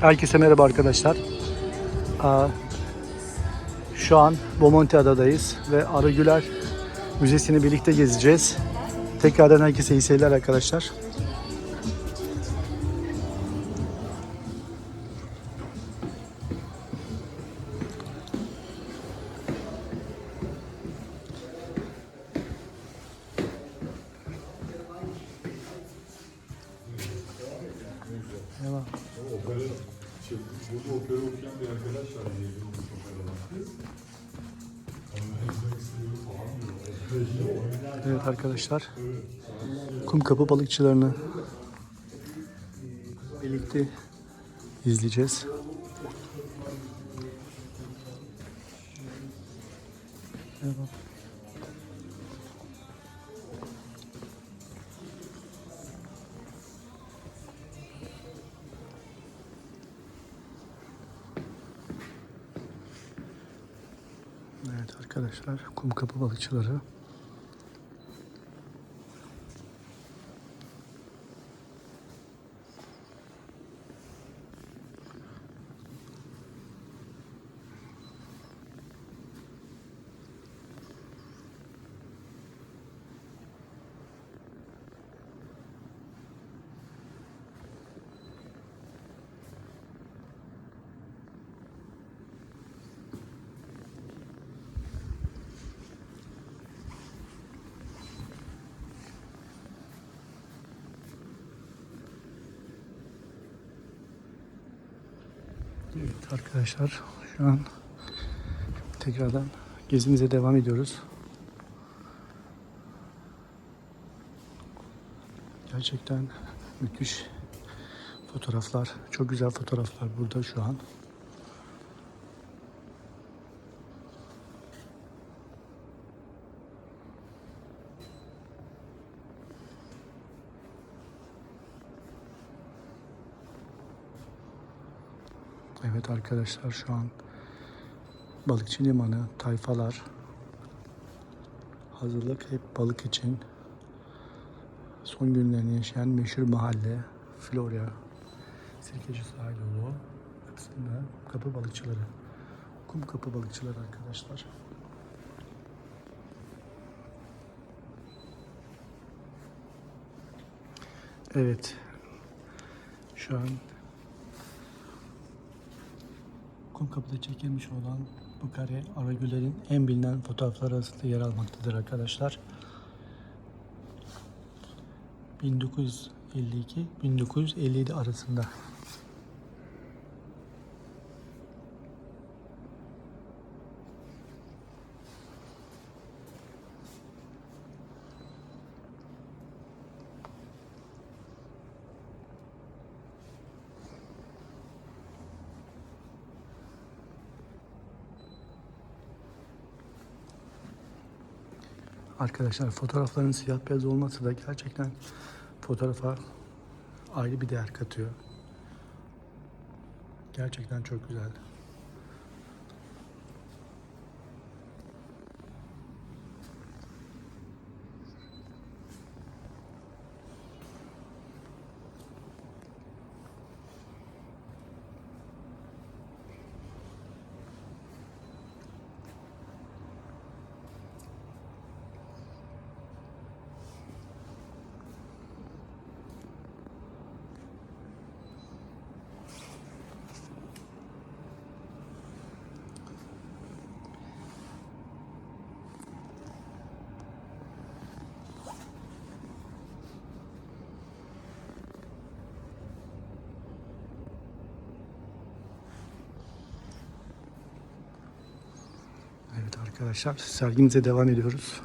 Herkese merhaba arkadaşlar. Şu an Bomonti Adadayız ve Arıgüler Müzesi'ni birlikte gezeceğiz. Tekrardan herkese iyi seyirler arkadaşlar. Evet arkadaşlar. Kumkapı balıkçılarını birlikte izleyeceğiz. Merhaba. Evet arkadaşlar kumkapı balıkçıları. Evet arkadaşlar şu an tekrardan gezimize devam ediyoruz. Gerçekten müthiş fotoğraflar, çok güzel fotoğraflar burada şu an. Evet arkadaşlar şu an balıkçı limanı, tayfalar hazırlık hep balık için. Son günlerini yaşayan meşhur mahalle Florya Sirkeci sahil yolu kısmında kapı balıkçıları. Kum kapı balıkçıları arkadaşlar. Evet. Şu an Kumkapı'da çekilmiş olan bu kare Aragüler'in en bilinen fotoğrafları arasında yer almaktadır arkadaşlar. 1952-1957 arasında. Arkadaşlar fotoğrafların siyah beyaz olması da gerçekten fotoğrafa ayrı bir değer katıyor. Gerçekten çok güzel. Evet arkadaşlar sergimize devam ediyoruz.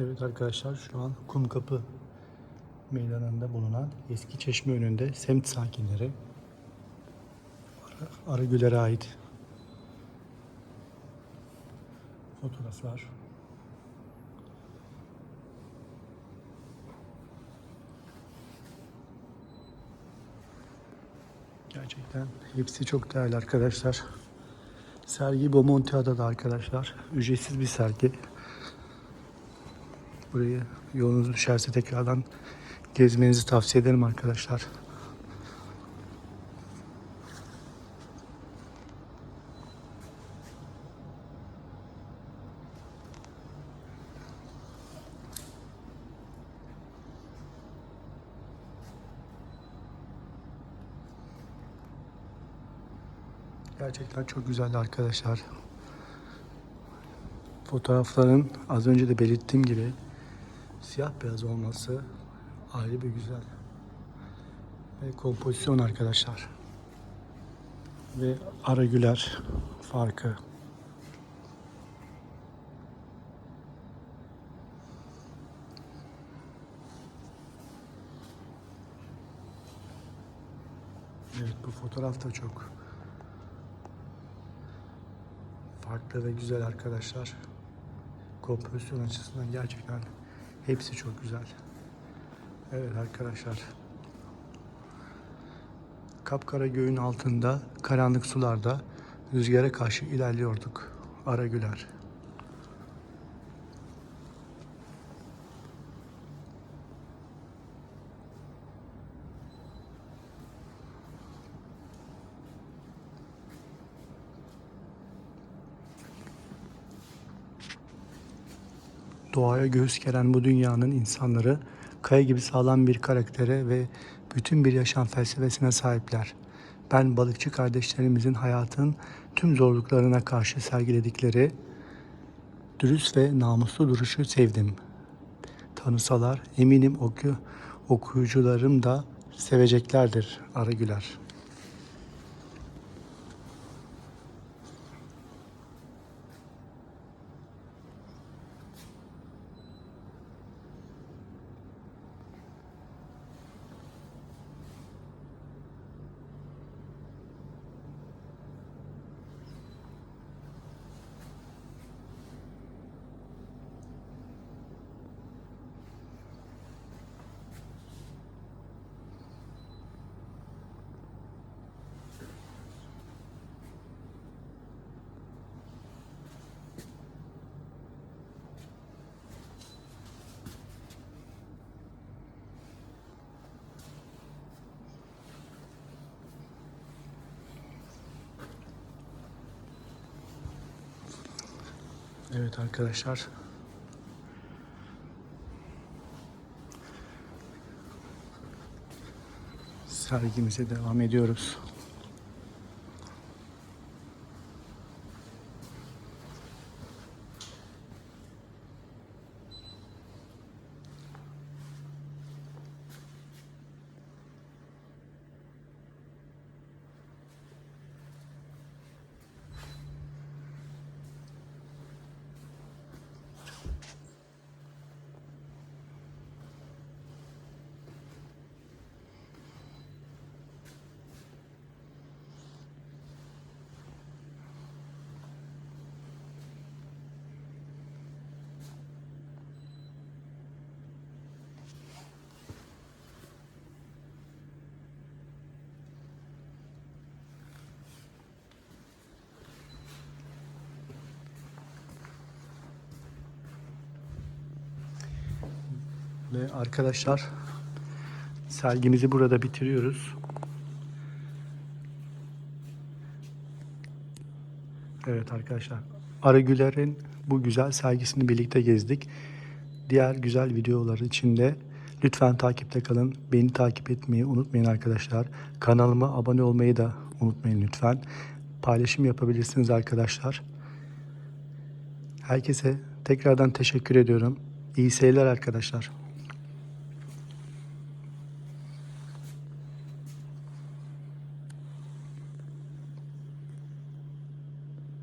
Evet arkadaşlar şu an Kumkapı meydanında bulunan eski çeşme önünde semt sakinleri Ara- Aragüler'e ait fotoğraflar. Gerçekten hepsi çok değerli arkadaşlar. Sergi Bomontia'da da arkadaşlar. Ücretsiz bir sergi. Burayı yolunuz düşerse tekrardan gezmenizi tavsiye ederim arkadaşlar. Gerçekten çok güzeldi arkadaşlar. Fotoğrafların az önce de belirttiğim gibi siyah beyaz olması ayrı bir güzel. Ve kompozisyon arkadaşlar. Ve Aragüler farkı. Evet bu fotoğraf da çok farklı ve güzel arkadaşlar. Kompozisyon açısından gerçekten hepsi çok güzel. Evet arkadaşlar. Kapkara göğün altında, karanlık sularda rüzgara karşı ilerliyorduk. Aragüler. Doğaya göğüs geren bu dünyanın insanları kaya gibi sağlam bir karaktere ve bütün bir yaşam felsefesine sahipler. Ben balıkçı kardeşlerimizin hayatın tüm zorluklarına karşı sergiledikleri dürüst ve namuslu duruşu sevdim. Tanısalar eminim oku, okuyucularım da seveceklerdir Aragüler. Evet arkadaşlar. Sergimize devam ediyoruz. Ve arkadaşlar sergimizi burada bitiriyoruz. Evet arkadaşlar. Aragüler'in bu güzel sergisini birlikte gezdik. Diğer güzel videolar için de lütfen takipte kalın. Beni takip etmeyi unutmayın arkadaşlar. Kanalıma abone olmayı da unutmayın lütfen. Paylaşım yapabilirsiniz arkadaşlar. Herkese tekrardan teşekkür ediyorum. İyi seyirler arkadaşlar.